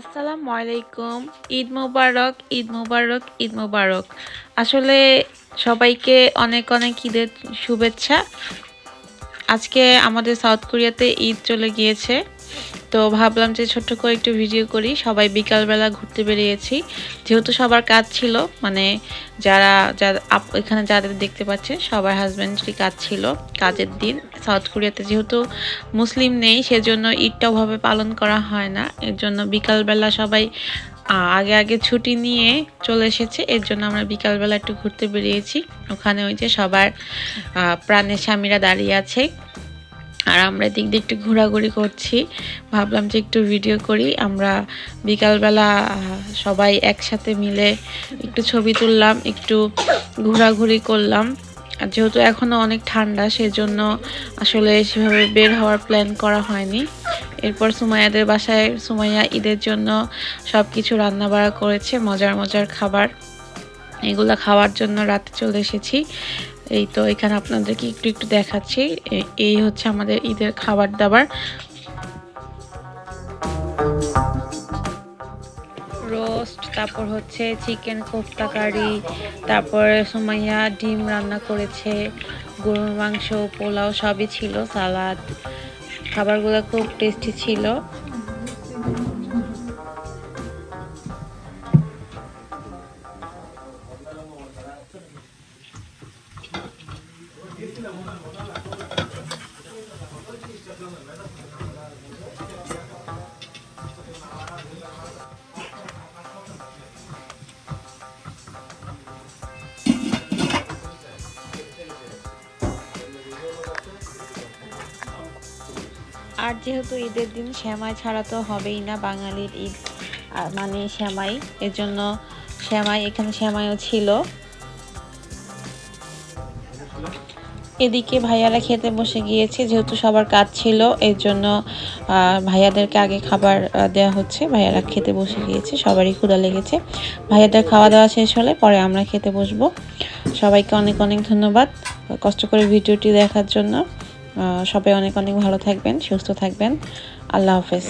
আসসালামু আলাইকুম। ঈদ মুবারক, ঈদ মোবারক, ঈদ মুবারক। আসলে সবাইকে অনেক অনেক ঈদের শুভেচ্ছা। আজকে আমাদের সাউথ কোরিয়াতে ঈদ চলে গিয়েছে। তো ভাবলাম যে ছোট্ট করে একটু ভিডিও করি। সবাই বিকালবেলা ঘুরতে বেরিয়েছি। যেহেতু সবার কাজ ছিল মানে যারা যারা এখানে যাদের দেখতে পাচ্ছেন, সবার হাজব্যান্ডেরই কাজ ছিল, কাজের দিন। সাউথ কোরিয়াতে যেহেতু মুসলিম নেই, সেজন্য ঈদটা ওভাবে পালন করা হয় না। এর জন্য বিকালবেলা সবাই আগে আগে ছুটি নিয়ে চলে এসেছে। এর জন্য আমরা বিকালবেলা একটু ঘুরতে বেরিয়েছি। ওখানে ওই যে সবার প্রাণের স্বামীরা দাঁড়িয়ে আছে। আর আমরা এদিক দিয়ে একটু ঘোরাঘুরি করছি। ভাবলাম যে একটু ভিডিও করি। আমরা বিকালবেলা সবাই একসাথে মিলে একটু ছবি তুললাম, একটু ঘোরাঘুরি করলাম। আর যেহেতু এখনও অনেক ঠান্ডা, সেজন্য আসলে সেভাবে বের হওয়ার প্ল্যান করা হয়নি। এরপর সুমাইয়াদের বাসায়, সুমাইয়া ঈদের জন্য সব কিছু রান্নাবাড়া করেছে, মজার মজার খাবার। এগুলো খাওয়ার জন্য রাতে চলে এসেছি। এই তো এখানে আপনাদেরকে একটু একটু দেখাচ্ছি। এই হচ্ছে আমাদের ঈদের খাবার দাবার। রোস্ট, তারপর হচ্ছে চিকেন কোফতা কারি, তারপরে সুমাইয়া ডিম রান্না করেছে। গরুর মাংস, পোলাও সবই ছিল, সালাদ। খাবারগুলো খুব টেস্টি ছিল। আর যেহেতু ঈদের দিন শ্যামাই ছাড়া তো হবেই না বাঙালির ঈদ মানে শ্যামাই এর জন্য শ্যামাই, এখানে শ্যামাইও ছিল। এদিকে ভাইয়ারা খেতে বসে গিয়েছে, যেহেতু সবার কাজ ছিল, এর জন্য ভাইয়াদেরকে আগে খাবার দেওয়া হচ্ছে। ভাইয়ারা খেতে বসে গিয়েছে, সবারই ক্ষুধা লেগেছে। ভাইয়াদের খাওয়া দাওয়া শেষ হলে পরে আমরা খেতে বসবো। সবাইকে অনেক অনেক ধন্যবাদ কষ্ট করে ভিডিওটি দেখার জন্য। সবাই অনেক অনেক ভালো থাকবেন, সুস্থ থাকবেন। আল্লাহ হাফেজ।